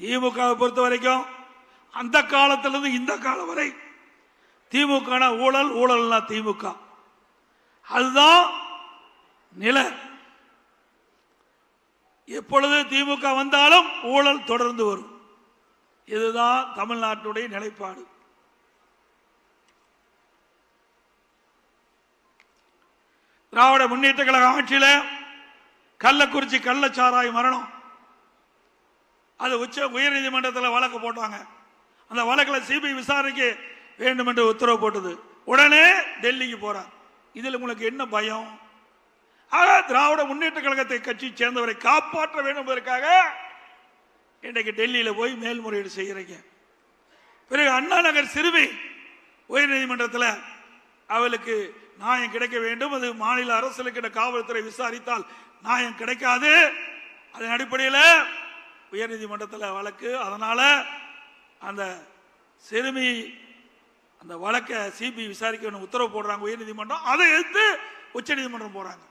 திமுகவை பொறுத்த வரைக்கும் அந்த காலத்திலிருந்து இந்த காலம் வரை திமுக ஊழல் ஊழல்னா திமுக. அதுதான் நிலை. எப்பொழுது திமுக வந்தாலும் ஊழல் தொடர்ந்து வரும். இதுதான் தமிழ்நாட்டுடைய நிலைப்பாடு. திராவிட முன்னேற்ற கழக ஆட்சியில் கள்ளக்குறிச்சி கள்ளச்சாராய் மரணம். அதை உச்ச உயர்நீதிமன்றத்தில் வழக்கு போட்டாங்க. அந்த வழக்கில் சிபிஐ விசாரணைக்கு வேண்டும் என்று உத்தரவு போட்டது. உடனே டெல்லிக்கு போறார். இதில் உங்களுக்கு என்ன பயம்? ஆக திராவிட முன்னேற்ற கழகத்தை கட்சி சேர்ந்தவரை காப்பாற்ற வேண்டும் என்பதற்காக இன்றைக்கு டெல்லியில் போய் மேல்முறையீடு செய்கிறீங்க பிறகு அண்ணா நகர் சிறுமி உயர்நீதிமன்றத்தில் அவளுக்கு நியாயம் கிடைக்க வேண்டும். அது மாநில அரசுக்கு காவல்துறை விசாரித்தால் நியாயம் கிடைக்காது. அதன் அடிப்படையில் உயர்நீதிமன்றத்தில் வழக்கு. அதனால் அந்த சிறுமி அந்த வழக்கை சிபிஐ விசாரிக்க வேணும் உத்தரவு போடுறாங்க உயர்நீதிமன்றம். அதை எதிர்த்து உச்சநீதிமன்றம் போகிறாங்க